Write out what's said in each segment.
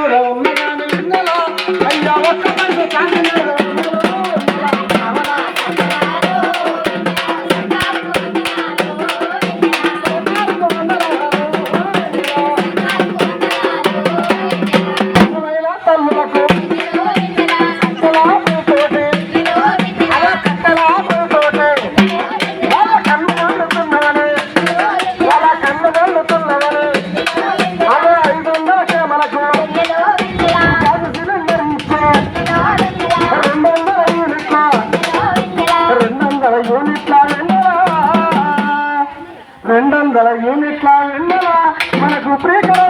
Kandura, Mana, Nala, and. గల యూనిట్ల ఎన్నలా మనకు ప్రియకర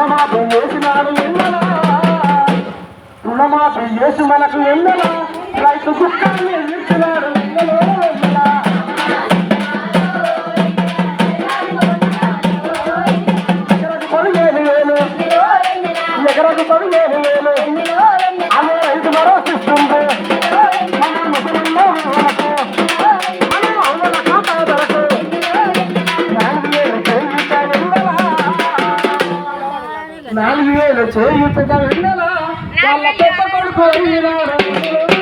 రుణమాఫీ చేసినాడు ఎన్నలా? రుణమాఫీ చేసి మనకు ఎన్నలా? రైతు దుఃఖాన్ని ఎదిరిస్తున్నాడు ఎన్నలో? ఎన్నలా ఎకరకు పది వేలు చేయుత వెన్నెల వాళ్ళ పెద్ద కొడుకు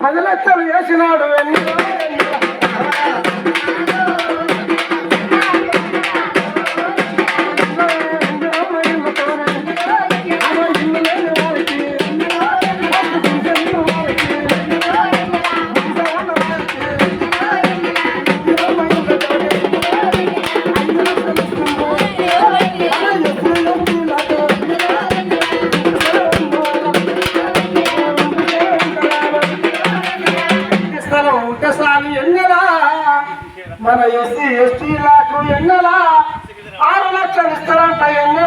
పది లక్షలు వేసినాడు ఎన్ని మన ఎస్సీ ఎస్టీలకు ఎన్నలా ఆరు లక్షలు ఇస్తారంట ఎన్న